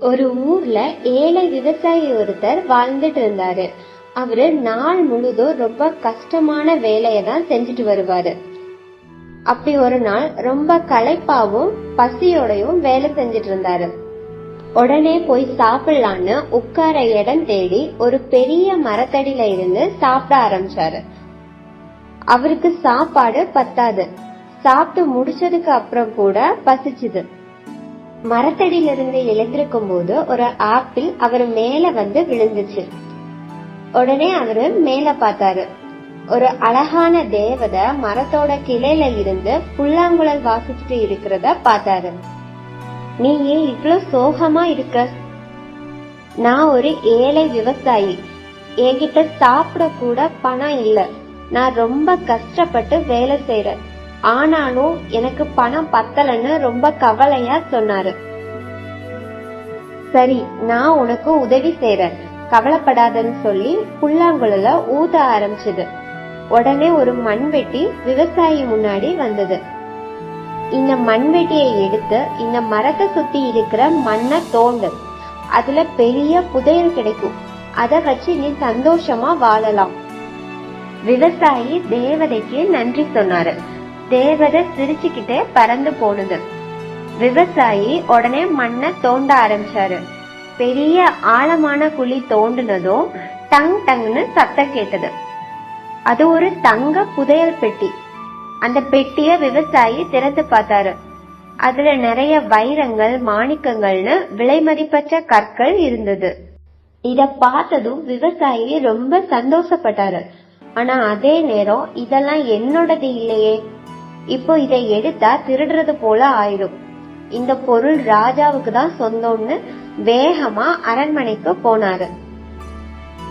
ஒரு ஊர்ல ஏழை விவசாயி ஒருத்தர் வாழ்ந்துட்டு இருந்தாரு. அவரு நாள் முழுதும் ரொம்ப கஷ்டமான வேலையை தான் செஞ்சுட்டு வருவாரு. அப்படி ஒரு நாள் ரொம்ப களைப்பாவும் பசியோடையும் வேலை செஞ்சுட்டு இருந்தாரு. உடனே போய் சாப்பிடலான்னு உட்கார இடம் தேடி ஒரு பெரிய மரத்தடியில இருந்து சாப்பிட ஆரம்பிச்சாரு. அவருக்கு சாப்பாடு பத்தாது. சாப்பிட்டு முடிச்சதுக்கு அப்புறம் கூட பசிச்சுது. மரத்தடியிலிருந்து எழுந்திருக்கும் போது ஒரு ஆப்பிள் அவர் மேல வந்து விழுந்துச்சு. உடனே அவரு மேல பார்த்தாரு. ஒரு அழகான தேவதை மரத்தோட கிளையில இருந்து புல்லாங்குழல் வாசிச்சுட்டு இருக்கிறத பார்த்தாரு. நீ ஏன் இவ்வளவு சோகமா இருக்க? நான் ஒரு ஏழை விவசாயி. என்கிட்ட சாப்பிட கூட பணம் இல்ல. நான் ரொம்ப கஷ்டப்பட்டு வேலை செய்யறேன் ஆனாலும் எனக்கு பணம் பத்தலன்னு ரொம்ப கவலையா சொன்னாரு. சரி நான் உனக்கு உதவி செய்யறேன் கவலைப்படாதன்னு சொல்லி புல்லாங்குழல ஊத ஆரம்பிச்சது. உடனே ஒரு மண்வெட்டி விவசாயி முன்னாடி வந்தது. இந்த மண்வெட்டியை எடுத்து இந்த மரத்தை சுத்தி இருக்கிற மண்ணை தோண்டு. அதுல பெரிய புதையல் கிடைக்கும். அத வச்சு நீ சந்தோஷமா வாழலாம். விவசாயி தேவதைக்கு நன்றி சொன்னாரு. தேவதை சிரிச்சுக்கிட்டே பறந்து போனது. விவசாயி உடனே மண்ணை தோண்ட ஆரம்பிச்சாரு. பெரிய ஆழமான குழி தோண்டினதும் டங் டங்னு சத்தம் கேட்டது. அது ஒரு தங்க புதையல் பெட்டி. அந்த பெட்டிய விவசாயி திறந்து பார்த்தாரு. அதுல நிறைய வைரங்கள் மாணிக்கங்கள்னு விலை மதிப்பற்ற கற்கள் இருந்தது. இத பார்த்ததும் விவசாயி ரொம்ப சந்தோஷப்பட்டாரு. ஆனா அதே நேரம் இதெல்லாம் என்னோடது இல்லையே. இப்போ இதை எடுத்தா திருடுறது போல ஆயிடும். இந்த பொருள் ராஜாவுக்கு தான் சொந்தம்னு வேகமா அரண்மனைக்கு போனாரு.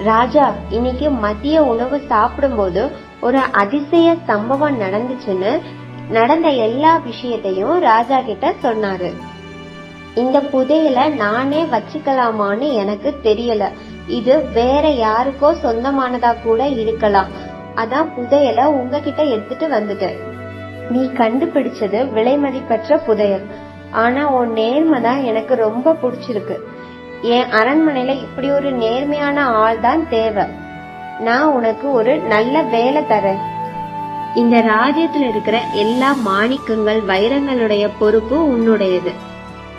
ராஜா இன்னைக்கு மதிய உணவு சாப்பிடும்போது ஒரு அதிசய சம்பவம் நடந்துச்சுன்னு நடந்த எல்லா விஷயத்தையும் ராஜா கிட்ட சொன்னாரு. இந்த புதையல நானே வச்சுக்கலாமான்னு எனக்கு தெரியல. இது வேற யாருக்கோ சொந்தமானதா கூட இருக்கலாம். அதான் புதையல உங்ககிட்ட எடுத்துட்டு வந்துட்டேன். நீ கண்டுபிடிச்சது விலை மதிப்பற்ற புதையல். ஆனா உன் நேர்மை தான் எனக்கு ரொம்ப பிடிச்சிருக்கு. என் அரண்மனையில இப்படி ஒரு நேர்மையான ஆள் தான் தேவை. நான் உனக்கு ஒரு நல்ல வேலை தரேன். இந்த ராஜ்யத்துல இருக்கிற எல்லா மாணிக்கங்கள் வைரங்களுடைய பொறுப்பு உன்னுடையது.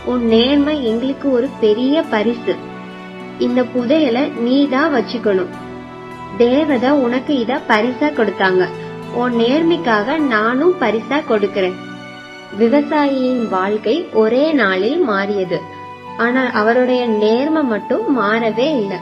உன் நேர்மை எங்களுக்கு ஒரு பெரிய பரிசு. இந்த புதையலை நீ தான் வச்சுக்கணும். தேவதை உனக்கு இத பரிசா கொடுத்தாங்க. உன் நேர்மைக்காக நானும் பரிசா கொடுக்கிறேன். விவசாயியின் வாழ்க்கை ஒரே நாளில் மாறியது. ஆனால் அவருடைய நேர்மை மட்டும் மாறவே இல்லை.